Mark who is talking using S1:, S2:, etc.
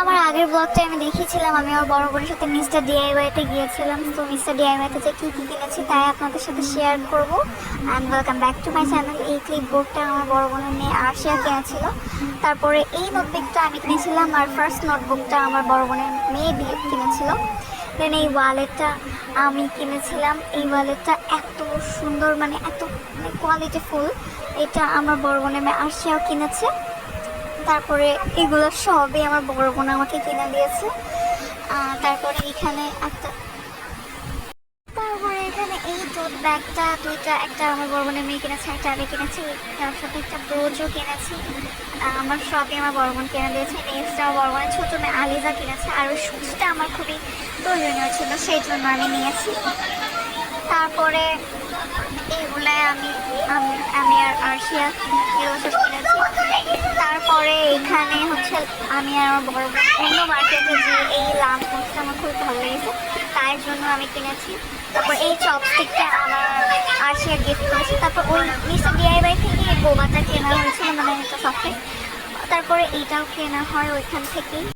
S1: আমার আগের ব্লগটা আমি দেখিয়েছিলাম, আমি আমার বড় বোনের সাথে মিস্টার ডিআইওয়াইতে গিয়েছিলাম। তো মিস্টার ডিআইওয়াইতে যে কী কী কিনেছি তাই আপনাদের সাথে শেয়ার করব। And welcome back to my channel এই ক্লিপ বোর্ডটা আমার বড় বোনের মেয়ে আরশিয়া কিনেছিল। তারপরে এই নোটবুকটা আমি কিনেছিলাম আর ফার্স্ট নোটবুকটা আমার বড় বোনের মেয়ে দিয়ে কিনেছিল। দেন এই ওয়ালেটটা আমি কিনেছিলাম। এই ওয়ালেটটা এত সুন্দর মানে এত মানে কোয়ালিটিফুল এটা আমার বড় বোনের মেয়ে আরশিয়াও কিনেছে। তারপরে এগুলো সবই আমার বড় বোন আমাকে কিনে দিয়েছে। তারপরে এখানে একটা তারপরে এখানে এই টোট ব্যাগটা দুইটা, একটা আমার বড় বোনের মেয়ে কিনেছে, একটা আমি কিনেছি, তার সাথে একটা ব্রোজও কিনেছি। আমার সবই আমার বড় বোন কিনে দিয়েছে, নেক্সট আমার বড় বোনের ছোটো মেয়ে আলিজা কিনেছে, আর ওই শুজটা আমার খুবই প্রয়োজনীয় ছিল, সেই জন্য আমি নিয়েছি। তারপরে এগুলাই আমি আমি আর আরশিয়া কিনেছি। আমি আর আমার বড় অন্য মার্কেটে যে এই লাম পোস্টটা আমার খুব ভালো লেগেছে। তার জন্য আমি কিনেছি। তারপর এই চপস্টিকটা আমার আসিয়া গিফট করেছে। তারপর ওই মিস্টার ডিআইবাই থেকে এই কেনা হয়েছিল মানে একটা সফটে তারপরে এইটাও কেনা হয় ওইখান থেকেই।